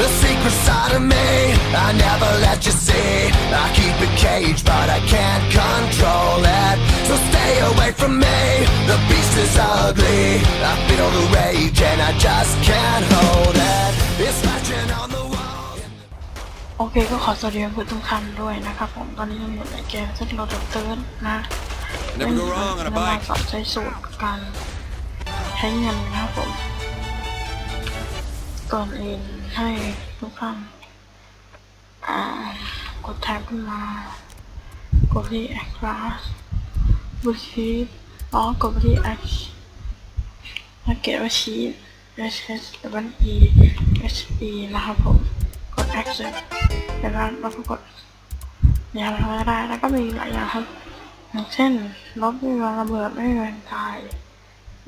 The secret side of me, I never let you see. I keep it caged, but I can't control it. So stay away from me. The beast is ugly. I feel the rage, and I just can't hold it. It's scratching on the wall. โอเคก็ขอสวัสดีเพื่อนทุกท่านด้วยนะครับผมตอนนี้เราอยู่ในเกมซึ่งเราเดินเติร์นนะ Never go wrong on a เรามา bike. สอนใช้สูตรการใช้เงินนะครับผมก่อนอื่น ให้ทุกท่านอ่ากดแท็บขึ้นมากดที่ X class บูชีตอ๋อกดที่ X ถ้าเกิดว่าชีต H H W E H E นะครับผม กด Access แล้วก็เราก็กดเนี่ยอะไรก็ได้ แล้วก็มีหลายอย่างครับ อย่างเช่น ลบไม่มีระเบิดไม่มีวันตาย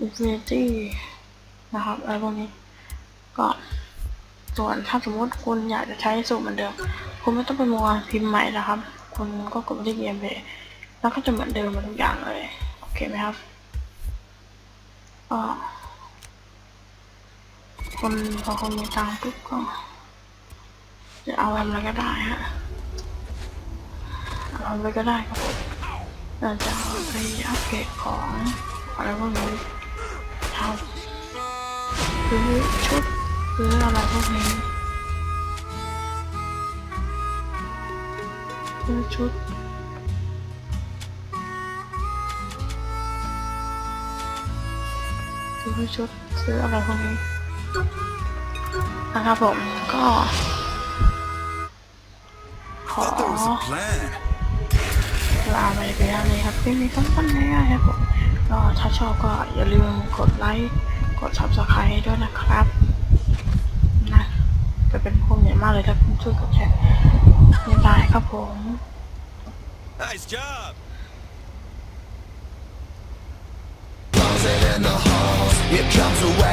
Infinity นะครับอะไรพวกนี้ก็ ส่วนถ้าสมมติคุณอยากจะใช้สูตรเหมือนเดิม คุณไม่ต้องไปมัวพิมพ์ใหม่นะครับ คุณก็กดที่ BMP แล้วก็จะเหมือนเดิมหมดทุกอย่างเลย โอเคไหมครับก็คนพอคนมีตังค์ปุ๊บก็จะเอาทำอะไรก็ได้ฮะเอาทำอะไรก็ได้ครับผมเราจะเอาไปอัปเกรดของอะไรพวกนี้ทำซื้อชุด ซื้ออะไรพวกนี้ซื้อชุดซื้อชุดซื้ออะไรพวกนี้นะครับผมก็ ขอลาไปเพียงนี้ครับคลิปนี้สั้นๆง่ายๆครับผมก็ถ้าชอบก็อย่าลืมกดไลค์กด subscribe ด้วยนะครับ เป็นพวกใหญ่มากเลยถ้าคุณช่วยกดแชร์ไม่ได้ครับผม Nice job. Close it in the halls. It comes away